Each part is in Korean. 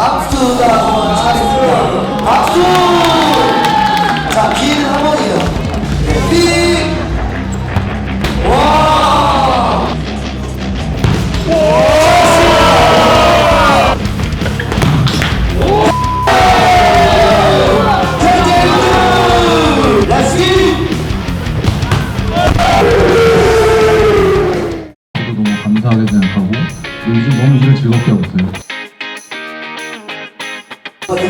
박수가 차례입니다. 박수!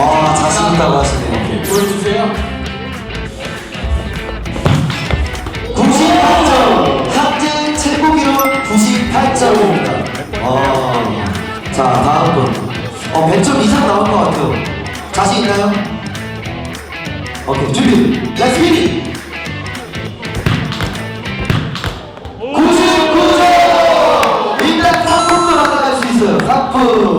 아, 자신 있다고 하시네요. 보여주세요. 98점! 학제 최고 기록 98점입니다. 아, 자, 다음 분. 어, 100점 이상 나올 것 같아요. 자신 있나요? 오케이, 준비. 렛츠 기릿! 99점! 일단 상품도 받아갈 수 있어요. 상품.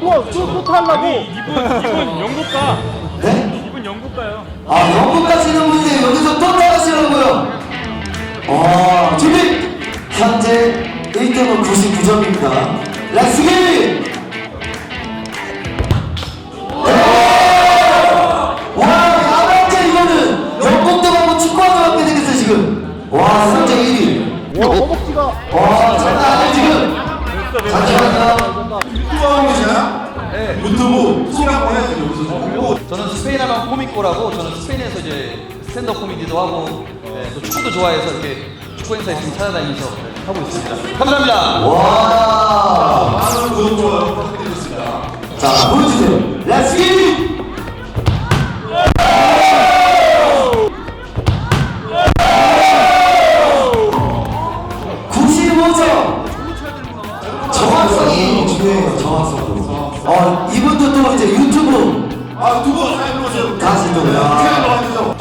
또또 타려고 이분 영국가. 네? 이분 영국가요. 아, 영국 가시는 분인데 여기서 또 타가시라고요? 와, 준비! 현재 1등은 99점입니다. 렛츠 기! 유튜브 소개 한번 해주세요. 여기서 좀 홍보. 저는 스페인 하면 코미코라고 저는 스페인에서 이제 스탠드업 코미디도 하고 네, 또 축구도 좋아해서 이렇게 축구 행사 있으면 찾아다니면서 하고 있습니다. 감사합니다. 와. 많은 구독, 좋아요 부탁드리겠습니다. 자, 보여주세요. 들어오세요. 다시 또 태양 야. 나와주세요.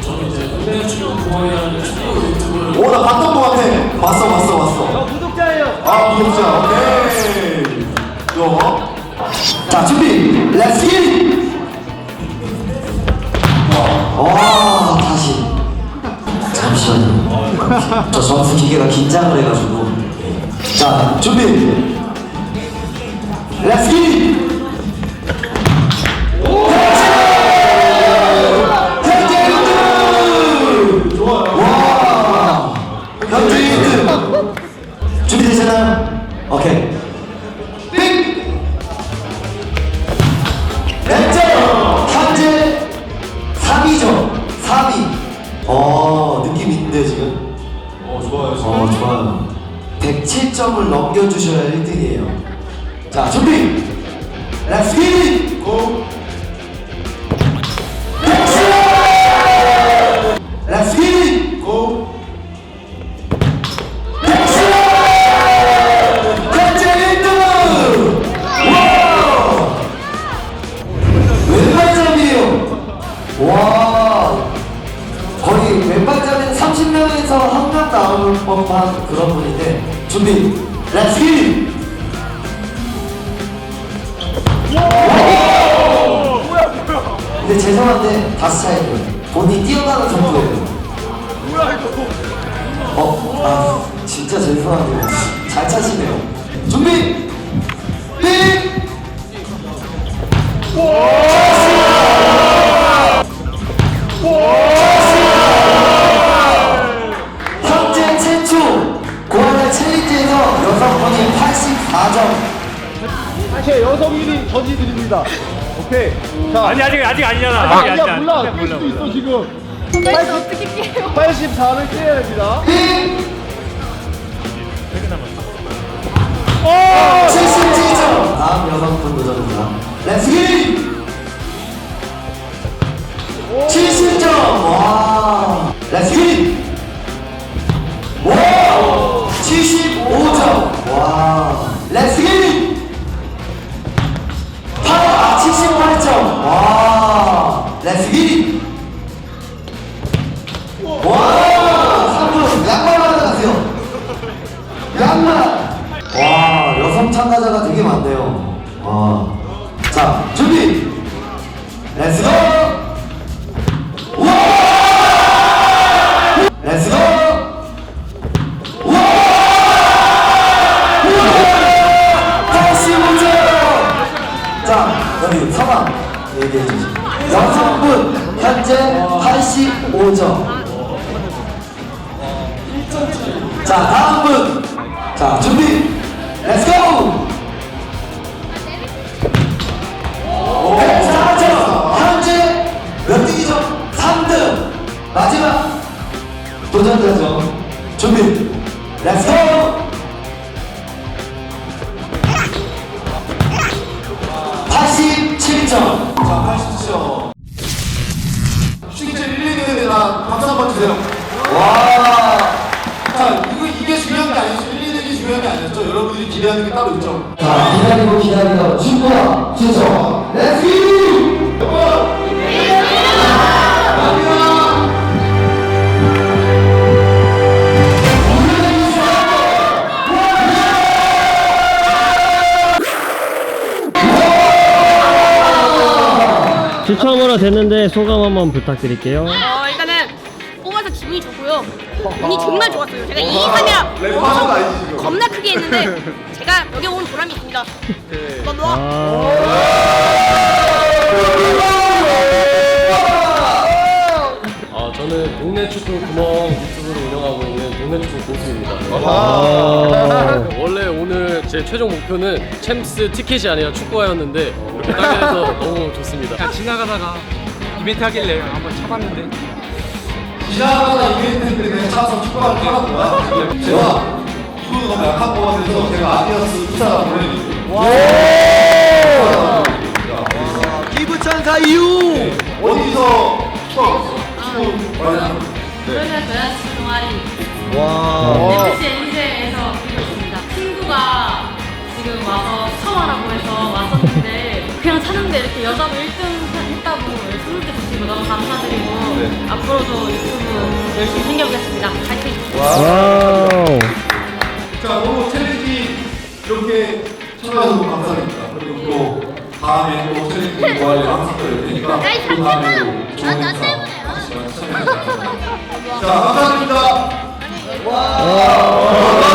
오, 나 봤던 것 같아. 봤어 봤어 봤어 구독자예요 아, 구독자. 오케이. 요. 자 준비 렛츠 기! 와 다시 잠시만요 저 점수 기계가 긴장을 해가지고 자 준비 렛츠 기! 3위죠 3위 어 느낌 있는데 지금? 어, 좋아요. 어 좋아요. 107점을 넘겨주셔야 1등이에요. 자 준비! 렛츠 기 고. 왼발잡이는 30명에서 한명 나올 법한 그런 분인데 준비 렛츠 기 근데 죄송한데 다시 차이요. 본인 뛰어가는 정도예요. 뭐야 이거 어? 아 진짜 죄송한데 잘 차시네요. 준비! 삑 84점 사실 여성 1위 전지드립니다. 오케이. 자 아니 아직 아직 아니잖아. 아직 아니야. 아직 몰라. 뛸 수도 있어 지금. 선배님 어떻게 깨요? 84를 깨야 됩니다 양말 와 여성 참가자가 되게 많네요. 준비! 렛츠고 와! 렛츠고 와! 85점 자 현재 85점. 자 다음 분 자 준비 렛츠 고 104점. 현재 몇 등이죠? 3등. 마지막 도전자죠. 준비 렛츠 고 87점. 자, 80점. 슈기체 1, 2등에다 박수 한번 주세요. 와 기대하는 게 따로 있죠. 자, 기다리고 기다리던 축구와 추석 렛츠기! 추첨으로 됐는데 소감 한번 부탁드릴게요. 어, 일단은 뽑아서 기분이 좋고요. 운이 정말 좋았어요. 제가 2, 3이라 엄청 겁나 크게 했는데 제가 여기 온 보람이 있습니다. 뭐, 뭐. 아, 아, 저는 동네 축구 구멍 유튜브를 운영하고 있는 동네 축구 고수입니다. 아, 원래 오늘 제 최종 목표는 챔스 티켓이 아니라 축구화였는데 이렇게 따게 돼서 너무 좋습니다. 그냥 지나가다가 이벤트 하길래 한번 쳐봤는데 지나가다 이벤트 때문에 차서 축구를 타는 거야. 제가 이분은 너무 약한 거 같아서 제가 아디다스 부사가 보내드릴게요. 기부천사 이후! 어디서 축구, 축구 많이 하는 그러면 저야 동아리 와 FC 엔제에서 있습니다. 친구가 지금 와서 처음하라고 해서 왔었는데 그냥 차는데 이렇게 여자도 1등 했다고 스물째 주시고 너무 감사드리고 앞으로도 유튜브 열심히 챙겨보겠습니다. 파이팅! 와 다음에 또 챌린지 모아리 항상 또 열리니까 또 다음에 또 좋은 행사 같이 참여해 주세요. 자, 감사드립니다. 와.